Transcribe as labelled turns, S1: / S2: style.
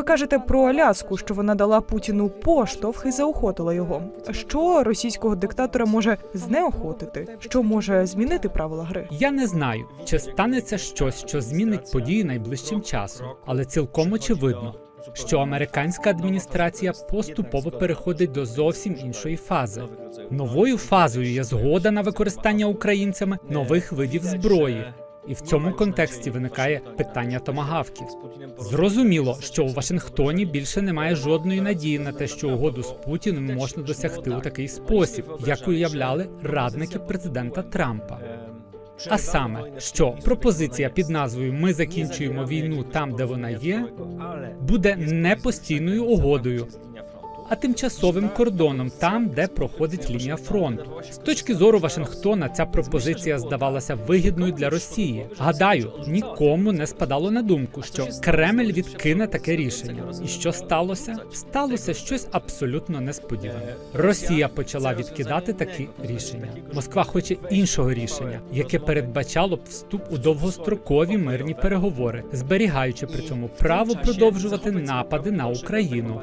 S1: Ви кажете про Аляску, що вона дала Путіну поштовх і заохотила його. Що російського диктатора може знеохотити? Що може змінити правила гри?
S2: Я не знаю, чи станеться щось, що змінить події найближчим часом, але цілком очевидно, що американська адміністрація поступово переходить до зовсім іншої фази. Новою фазою є згода на використання українцями нових видів зброї. І в цьому контексті виникає питання томагавків. Зрозуміло, що у Вашингтоні більше немає жодної надії на те, що угоду з Путіним можна досягти у такий спосіб, як уявляли радники президента Трампа. А саме, що пропозиція під назвою Ми закінчуємо війну там, де вона є, буде не постійною угодою, а тимчасовим кордоном там, де проходить лінія фронту. З точки зору Вашингтона, ця пропозиція здавалася вигідною для Росії. Гадаю, нікому не спадало на думку, що Кремль відкине таке рішення. І що сталося? Сталося щось абсолютно несподіване. Росія почала відкидати такі рішення. Москва хоче іншого рішення, яке передбачало б вступ у довгострокові мирні переговори, зберігаючи при цьому право продовжувати напади на Україну.